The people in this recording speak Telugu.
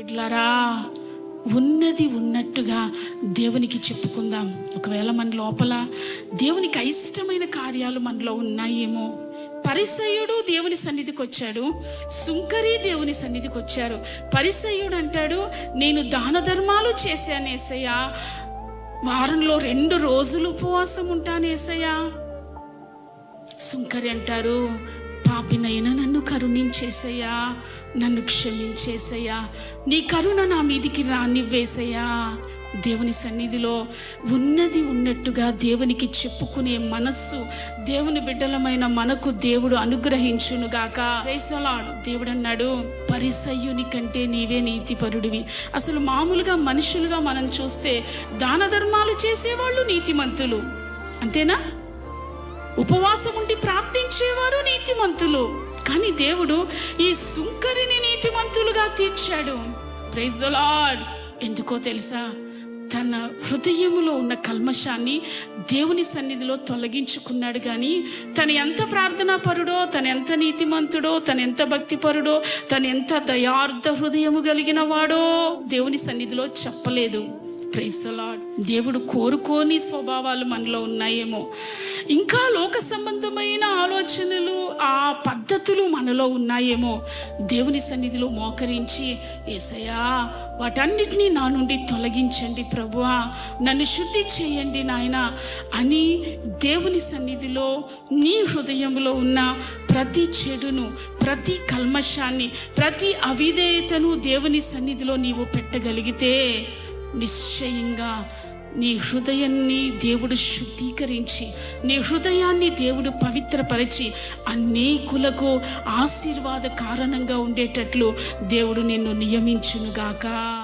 బిడ్లారా ఉన్నది ఉన్నట్టుగా దేవునికి చెప్పుకుందాం. ఒకవేళ మన లోపల దేవునికి అయిష్టమైన కార్యాలు మనలో ఉన్నాయేమో పరిసయుడు దేవుని సన్నిధికి వచ్చాడు సుంకరి దేవుని సన్నిధికి వచ్చారు. పరిసయుడు అంటాడు నేను దాన ధర్మాలు చేశానేసయ్యా వారంలో రెండు రోజులు ఉపవాసం ఉంటానేసయ్యా సుంకరి అంటారు పాపినైనా నన్ను క్షమించేసయ్యా. నన్ను క్షమించేసయ్యా. నీ కరుణ నా మీదికి రానివ్వేసయ్యా. దేవుని సన్నిధిలో ఉన్నది ఉన్నట్టుగా దేవునికి చెప్పుకునే మనస్సు దేవుని బిడ్డలమైన మనకు దేవుడు అనుగ్రహించునుగాక. రేసలాడు దేవుడు అన్నాడు పరిసయ్యుని కంటే నీవే నీతిపరుడివి. అసలు మామూలుగా మనుషులుగా మనం చూస్తే దాన ధర్మాలు చేసేవాళ్ళు నీతిమంతులు. అంతేనా? ఉపవాసం ఉండి ప్రార్థించేవారు నీతిమంతులు. కానీ దేవుడు ఈ సుంకరిని నీతిమంతులుగా తీర్చాడు. ప్రైజ్ ద లాడ్ ఎందుకో తెలుసా? తన హృదయములో ఉన్న కల్మషాన్ని దేవుని సన్నిధిలో తొలగించుకున్నాడు కానీ తను ఎంత ప్రార్థనా పరుడో తను ఎంత నీతిమంతుడో తను ఎంత భక్తిపరుడో తను ఎంత దయార్థ హృదయము కలిగిన వాడో దేవుని సన్నిధిలో చెప్పలేదు. ప్రైజ్ ద లార్డ్ దేవుడు కోరుకోని స్వభావాలు మనలో ఉన్నాయేమో. ఇంకా లోక సంబంధమైన ఆ పద్ధతులు మనలో ఉన్నాయేమో దేవుని సన్నిధిలో మోకరించి ఏసయ్యా వాటన్నిటినీ నా నుండి తొలగించండి ప్రభువా నన్ను శుద్ధి చేయండి నాయన అని దేవుని సన్నిధిలో నీ హృదయంలో ఉన్న ప్రతి చెడును ప్రతి కల్మషాన్ని ప్రతి అవిధేయతను దేవుని సన్నిధిలో నీవు పెట్టగలిగితే నిశ్చయంగా నీ హృదయాన్ని దేవుడు శుద్ధీకరించి నీ హృదయాన్ని దేవుడు పవిత్రపరిచి అనేకులకు ఆశీర్వాద కారణంగా ఉండేటట్లు దేవుడు నిన్ను నియమించునుగాక.